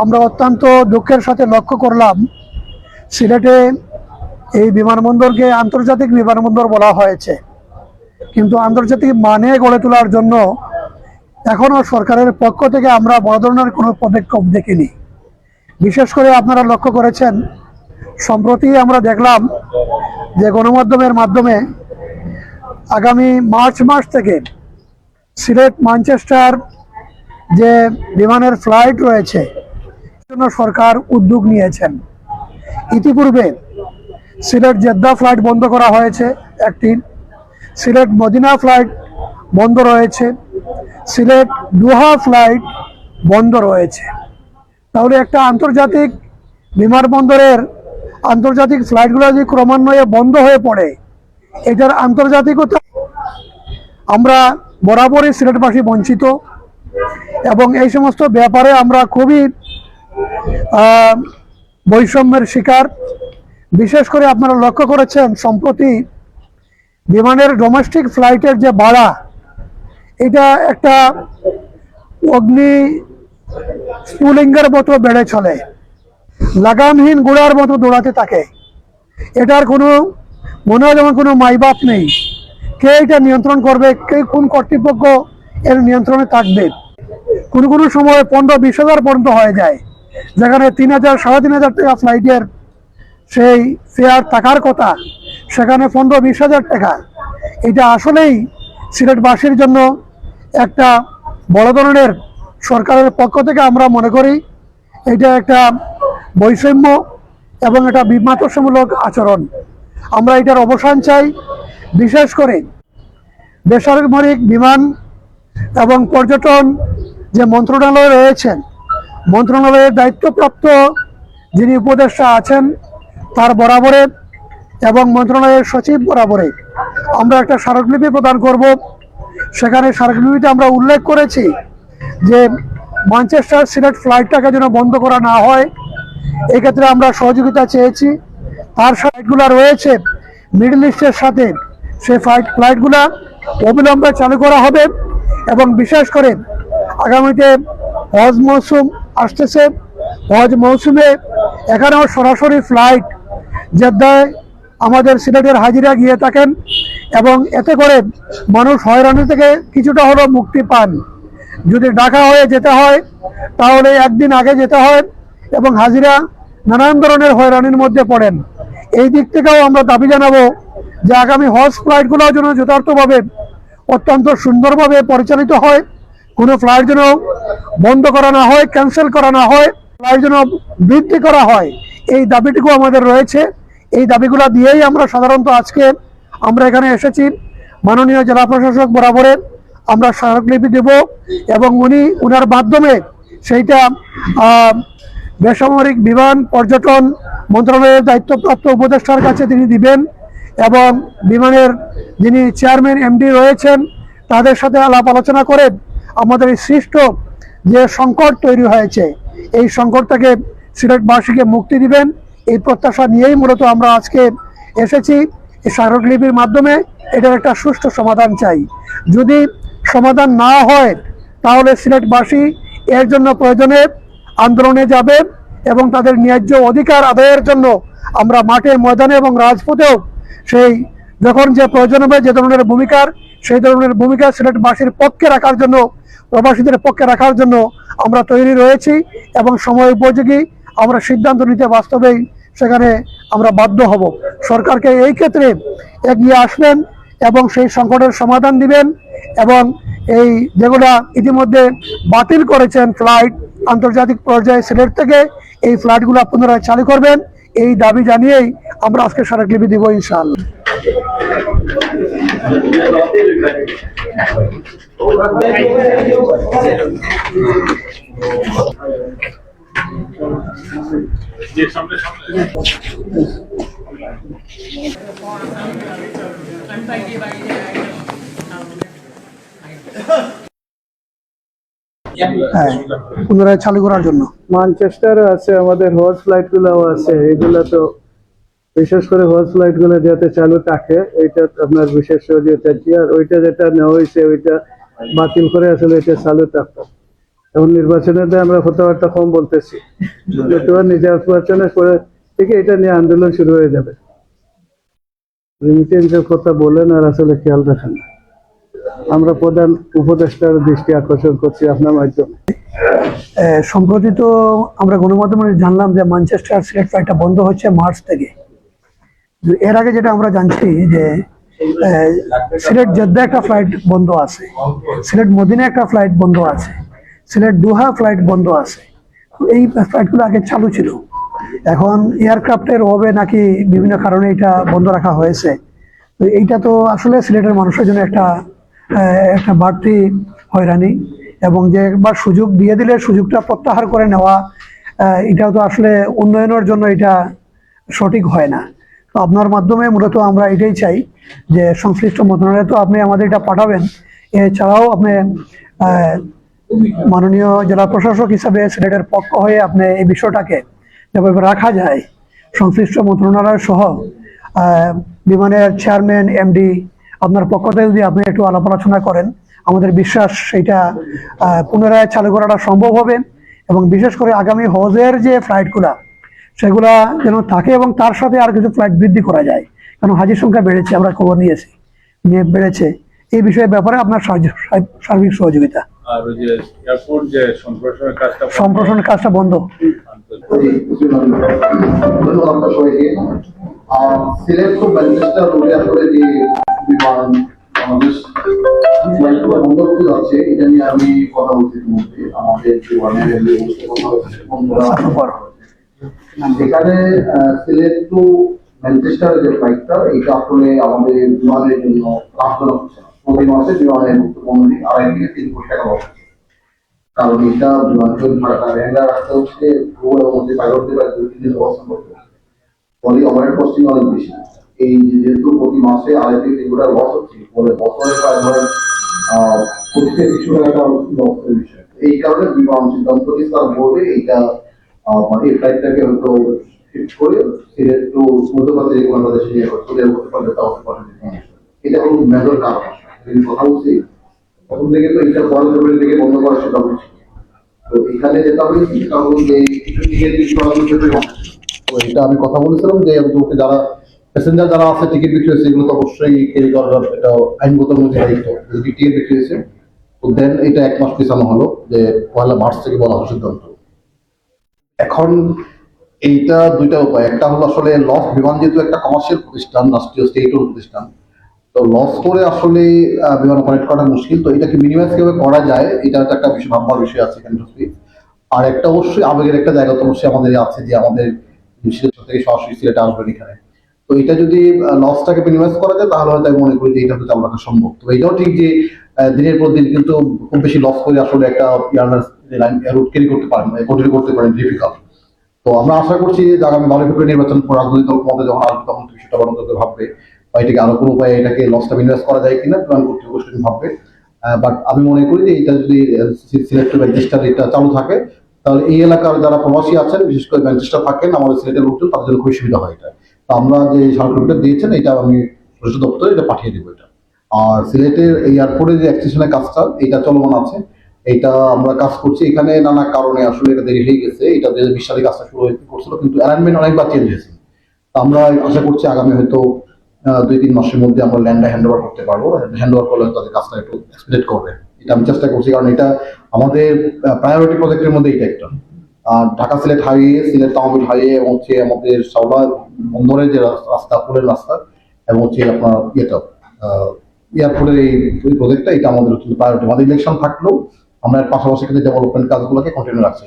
আমরা অত্যন্ত দুঃখের সাথে লক্ষ্য করলাম, সিলেটে এই বিমানবন্দরকে আন্তর্জাতিক বিমানবন্দর বলা হয়েছে। কিন্তু আন্তর্জাতিক মানে গড়ে তোলার জন্য এখনও সরকারের পক্ষ থেকে আমরা বড় ধরনের কোনো পদক্ষেপ দেখিনি। বিশেষ করে আপনারা লক্ষ্য করেছেন, সম্প্রতি আমরা দেখলাম যে গণমাধ্যমের মাধ্যমে আগামী মার্চ মাস থেকে সিলেট ম্যানচেস্টার যে বিমানের ফ্লাইট রয়েছে জন্য সরকার উদ্যোগ নিয়েছেন। ইতিপূর্বে সিলেট জেদ্দা ফ্লাইট বন্ধ করা হয়েছে একটি, সিলেট মদিনা ফ্লাইট বন্ধ রয়েছে, সিলেট দুহা ফ্লাইট বন্ধ রয়েছে। তাহলে একটা আন্তর্জাতিক বিমানবন্দরের আন্তর্জাতিক ফ্লাইটগুলো যদি ক্রমান্বয়ে বন্ধ হয়ে পড়ে, এটার আন্তর্জাতিকতা আমরা বরাবরই সিলেটবাসী বঞ্চিত। এবং এই সমস্ত ব্যাপারে আমরা খুবই বৈষম্যের শিকার। বিশেষ করে আপনারা লক্ষ্য করেছেন, সম্প্রতি বিমানের ডোমেস্টিক ফ্লাইটের যে ভাড়া, এটা একটা অগ্নি স্পুলিঙ্গের মতো বেড়ে চলে। লাগামহীন গোড়ার মতো দৌড়াতে থাকে। এটার কোনো, মনে হয় যেমন কোনো মাইবাপ নেই। কে এটা নিয়ন্ত্রণ করবে, কে কোন কর্তৃপক্ষ এর নিয়ন্ত্রণে থাকবে? কোনো কোনো সময় পনেরো বিশ হাজার পর্যন্ত হয়ে যায়। যেখানে তিন হাজার, সাড়ে তিন হাজার টাকা ফ্লাইটের সেই ফেয়ার থাকার কথা, সেখানে পনেরো বিশ হাজার টাকা। এটা আসলেই সিলেটবাসীর জন্য একটা বড় ধরনের সরকারের পক্ষ থেকে আমরা মনে করি, এটা একটা বৈষম্য এবং এটা বিমাতসমূলক আচরণ। আমরা এটার অবসান চাই, বিশেষ করে বেসামরিক বিমান এবং পর্যটন যে মন্ত্রণালয় রয়েছেন, মন্ত্রণালয়ের দায়িত্বপ্রাপ্ত যিনি উপদেষ্টা আছেন, তার বরাবরে এবং মন্ত্রণালয়ের সচিব বরাবরে আমরা একটা স্মারকলিপি প্রদান করব। সেখানে স্মারকলিপিতে আমরা উল্লেখ করেছি যে ম্যানচেস্টার সিলেট ফ্লাইটটাকে যেন বন্ধ করা না হয়, এক্ষেত্রে আমরা সহযোগিতা চেয়েছি। তার ফ্লাইটগুলো রয়েছে মিডল ইস্টের সাথে, সেই ফ্লাইট ফ্লাইটগুলো অবিলম্বে চালু করা হবে এবং বিশেষ করে আগামীতে হজ মৌসুম আসতেছে। হজ মৌসুমে এখানেও সরাসরি ফ্লাইট জেদ্দায় আমাদের সিলেটের হাজিরা গিয়ে থাকেন এবং এতে করে মানুষ হয়রানি থেকে কিছুটা হলেও মুক্তি পান। যদি ঢাকা হয়ে যেতে হয়, তাহলে একদিন আগে যেতে হয় এবং হাজিরা নানান ধরনের হয়রানির মধ্যে পড়েন। এই দিক থেকেও আমরা দাবি জানাব যে আগামী হজ ফ্লাইটগুলোর জন্য যথার্থভাবে অত্যন্ত সুন্দরভাবে পরিচালিত হয়। কোনো ফ্লাইট যেন বন্ধ করা না হয় ক্যান্সেল করা না হয় ফ্লাইট যেন বৃদ্ধি করা হয়, এই দাবিটুকু আমাদের রয়েছে। এই দাবিগুলো দিয়েই আমরা সাধারণত আজকে আমরা এখানে এসেছি। মাননীয় জেলা প্রশাসক বরাবরে আমরা স্মারকলিপি দেব এবং উনি, উনার মাধ্যমে সেইটা বেসামরিক বিমান পর্যটন মন্ত্রণালয়ের দায়িত্বপ্রাপ্ত উপদেষ্টার কাছে তিনি দিবেন এবং বিমানের যিনি চেয়ারম্যান এমডি রয়েছেন, তাদের সাথে আলাপ আলোচনা করে আমাদের এই সৃষ্ট যে সংকট তৈরি হয়েছে, এই সংকটটাকে সিলেটবাসীকে মুক্তি দিবেন, এই প্রত্যাশা নিয়েই মূলত আমরা আজকে এসেছি। এই স্মারকলিপির মাধ্যমে এটার একটা সুষ্ঠু সমাধান চাই। যদি সমাধান না হয়, তাহলে সিলেটবাসী এর জন্য প্রয়োজনে আন্দোলনে যাবে এবং তাদের ন্যায্য অধিকার আদায়ের জন্য আমরা মাঠে, ময়দানে এবং রাজপথেও সেই যখন যে প্রয়োজন হবে যে ধরনের ভূমিকার, সেই ধরনের ভূমিকা সিলেটবাসীর পক্ষে রাখার জন্য, প্রবাসীদের পক্ষে রাখার জন্য আমরা তৈরি রয়েছি এবং সময় উপযোগী আমরা সিদ্ধান্ত নিতে বাস্তবেই সেখানে আমরা বাধ্য হব। সরকারকে এই ক্ষেত্রে এগিয়ে আসবেন এবং সেই সংকটের সমাধান দিবেন এবং এই যেগুলা ইতিমধ্যে বাতিল করেছেন ফ্লাইট, আন্তর্জাতিক পর্যায়ে সিলেট থেকে এই ফ্লাইটগুলো পুনরায় চালু করবেন। এই দাবি জানিয়েই আমরা আজকে স্মারকলিপি দিব ইনশাআল্লাহ। হ্যাঁ পুনরায় চালু করার জন্য। আছে, আমাদের আছে। এগুলো তো বিশেষ করে যাতে চালু থাকে, এটা আপনার বিশেষ আর ওইটা যেটা নেওয়া হয়েছে, ওইটা বাতিল করে আসলে এটা চালু থাকতো এখন নির্বাচনেতে আমরা কথাবার্তা কম বলতেছি। নির্বাচনের পরে থেকে এটা নিয়ে আন্দোলন শুরু হয়ে যাবে। রেমিটেন্সের কথা বলেন আর আসলে খেয়াল রাখেন না। আমরা প্রধান উপদেষ্টার দৃষ্টি আকর্ষণ করছি, আপনার মাধ্যমে। সম্প্রতি তো আমরা গণমাধ্যমে জানলাম যে ম্যানচেস্টার সিলেট ফ্লাইটটা বন্ধ হচ্ছে মার্চ থেকে। এর আগে যেটা আমরা জানছি যে সিলেট জেদ্দা একটা ফ্লাইট বন্ধ আছে, সিলেট মদিনা একটা ফ্লাইট বন্ধ আছে, সিলেট দুহা ফ্লাইট বন্ধ আছে। এই ফ্লাইটগুলো আগে চালু ছিল। এখন এয়ারক্রাফটের অভাবে নাকি বিভিন্ন কারণে এটা বন্ধ রাখা হয়েছে। এইটা তো আসলে সিলেটের মানুষের জন্য একটা একটা বাড়তি হয়রানি এবং যে একবার সুযোগ দিয়ে দিলে সুযোগটা প্রত্যাহার করে নেওয়া এটাও তো আসলে উন্নয়নের জন্য এটা সঠিক হয় না। তো আপনার মাধ্যমে মূলত আমরা এটাই চাই যে সংশ্লিষ্ট মন্ত্রণালয়ে তো আপনি আমাদের এটা পাঠাবেন। এছাড়াও আপনি মাননীয় জেলা প্রশাসক হিসাবে সিলেটের পক্ষ হয়ে আপনি এই বিষয়টাকে যেভাবে রাখা যায়, সংশ্লিষ্ট মন্ত্রণালয় সহ বিমানের চেয়ারম্যান, এমডি আপনার পক্ষ থেকে যদি আপনি একটু আলাপ আলোচনা করেন আমাদের বিশ্বাস সেটা পুনরায় চালু করাটা সম্ভব হবে এবং বিশেষ করে আগামী হজের যে ফ্লাইটগুলা সেগুলা যেন থাকে এবং তার সাথে আর কিছু ফ্লাইট বৃদ্ধি করা যায়। কারণ হাজির সংখ্যা বেড়েছে আমরা খবর নিয়েছি নিয়ে বেড়েছে। এই বিষয়ে ব্যাপারে আপনার সার্বিক সহযোগিতা। সম্প্রসারণের কাজটা বন্ধ। আপনার সবাইকে। সিলেট তো ম্যানচেস্টার রোডে আসলে যে যাচ্ছে এটা নিয়ে আমি কথা বলছি ইতিমধ্যে আমাদের যেখানে সিলেট টু ম্যানচেস্টারের যে ফ্লাইটটা এটা আসলে আমাদের বিমানের জন্য লাভজনক হচ্ছে না। প্রতি মাসে বিমানের আড়াই থেকে তিন কোটি টাকা লস কারণ এটা রাখতে হচ্ছে ভূগোলের মধ্যে পাইলটদের প্রায় দুই তিন দিন অবস্থান করতে ফলে কস্টিং অনেক বেশি। এই যেহেতু প্রতি মাসে আড়াই থেকে তিন কোটি লস হচ্ছে ফলে বছরে প্রায় ধরেন আহ কোটি থেকে কিছু বিষয়। এই কারণে বিমান সিদ্ধান্ত নিয়ে তার বোর্ডে এইটা মানে এই ফ্লাইটটাকে হয়তো শিফট করে সিলেট টু মধ্যপ্রাচ্যে যে নিয়ে করতে পারলে এটা হলো মেজর কারণ কথা বলছি প্রথম থেকে তো এটা পরের ফেব্রুয়ারি থেকে বন্ধ করার সিদ্ধান্ত ছিল তো এখানে যেটা হয়েছে কারণ যে কিছু তো এটা আমি কথা বলেছিলাম যে যারা প্যাসেঞ্জার যারা আছে টিকিট বিক্রি হয়েছে, এগুলো তো অবশ্যই ক্যারি করার এটা আইনগত দায়িত্ব, যদি টিকিট বিক্রি হয়েছে, তো দেন এটা এক মাস পিছানো হলো যে পয়লা মার্চ থেকে বলা হলো সিদ্ধান্ত। এখন এইটা দুইটা উপায়। একটা হলো আসলে লস বিমান যেহেতু একটা কমার্শিয়াল প্রতিষ্ঠান, রাষ্ট্রীয় স্টেট প্রতিষ্ঠান, তো লস করে আসলে বিমান অপারেট করা মুশকিল। তো এটাকে মিনিমাইজ কীভাবে করা যায়, এটা তো একটা বিষয় ভাববার বিষয় আছে ইন্ডাস্ট্রি আর একটা অবশ্যই আবেগের একটা জায়গা তো অবশ্যই আমাদের আছে যে আমাদের থেকে সরাসরি সিলেটে আসবেন এখানে। তো এটা যদি লসটাকে মিনিমাইজ করা যায়, তাহলে হয়তো আমি মনে করি যে এটা চালু রাখা সম্ভব। তো এটাও ঠিক যে দিনের পর দিন কিন্তু খুব বেশি লস করে আসলে একটা রুট ক্যারি করতে পারেন কন্টিনিউ করতে পারেন ডিফিকাল্ট তো আমরা আশা করছি যে আগামী বারো ফেব্রুয়ারি নির্বাচন রাজনৈতিক দল ক্ষমতা যখন আসবে, তখন বিষয়টা করে ভাববে, বা এটাকে আরও কোনো উপায়ে এটাকে লসটা মিনিমাইজ করা যায় কিনা, প্ল্যান কর্তৃপক্ষ ভাববে। বাট আমি মনে করি যে, এটা যদি সিলেক্টেড ম্যানচেস্টার এটা চালু থাকে, তাহলে এই এলাকার যারা প্রবাসী আছেন, বিশেষ করে ম্যানচেস্টার থাকেন, আমাদের সিলেটের লোকজন, তাদের জন্য খুবই সুবিধা হয় এটা। আমরা যে সার্কুলারটা দিয়েছেন, এটা আমি প্রশাসন দপ্তরে এটা পাঠিয়ে দেবো এটা। আর সিলেটের এই এয়ারপোর্টের যে এক্সটেনশনের কাজটা, এটা চলমান আছে। এটা আমরা কাজ করছি। এখানে নানা কারণে আসলে এটা দেরি হয়ে গেছে। এটা দুই হাজার বিশ সালে কাজটা শুরু করছিল, কিন্তু অ্যালাইনমেন্ট অনেকবার চেঞ্জ হয়েছে। আমরা আশা করছি আগামী হয়তো দুই তিন মাসের মধ্যে আমরা ল্যান্ডটা হ্যান্ড ওভার করতে পারব। হ্যান্ড ওভার করলে তাদের কাজটা একটু এক্সপিডেট করবে। এটা আমি চেষ্টা করছি, কারণ এটা আমাদের প্রায়োরিটি প্রজেক্টের মধ্যে এটা একটা। ঢাকা সিলেট হাইওয়ে, সিলেট তাহমিল হাইওয়ে এবং হচ্ছে আমাদের সাউলা বন্দরের যে রাস- রাস্তা, পুলের রাস্তা এবং হচ্ছে আপনার ইয়েটা এয়ারপোর্টের এই প্রজেক্টটা এটা আমাদের হচ্ছে প্রায়োরিটি আমাদের ইলেকশন থাকলেও আমরা পাশাপাশি কিন্তু ডেভেলপমেন্ট কাজগুলোকে কন্টিনিউ রাখছি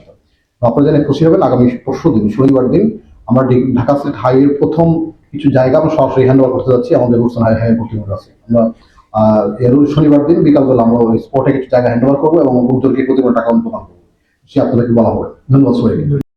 আপনারা জেনে খুশি হবেন, আগামী পরশু দিন, শনিবার দিন আমরা ঢাকা সিলেট হাইওয়ের প্রথম কিছু জায়গা আমরা সরাসরি হ্যান্ড ওভার করতে যাচ্ছি আমাদের রুটসন হাই, হাইওয়ে কর্তৃপক্ষ আছে আমরা শনিবার দিন বিকালবেলা আমরা ওই স্পটে কিছু জায়গা হ্যান্ড ওভার করব এবং লোকজনকে প্রতি টাকা অনুপ্রদান করব। ക്ഷേത്രത്തിലേക്ക് വളവ് എന്ന് സ്വയം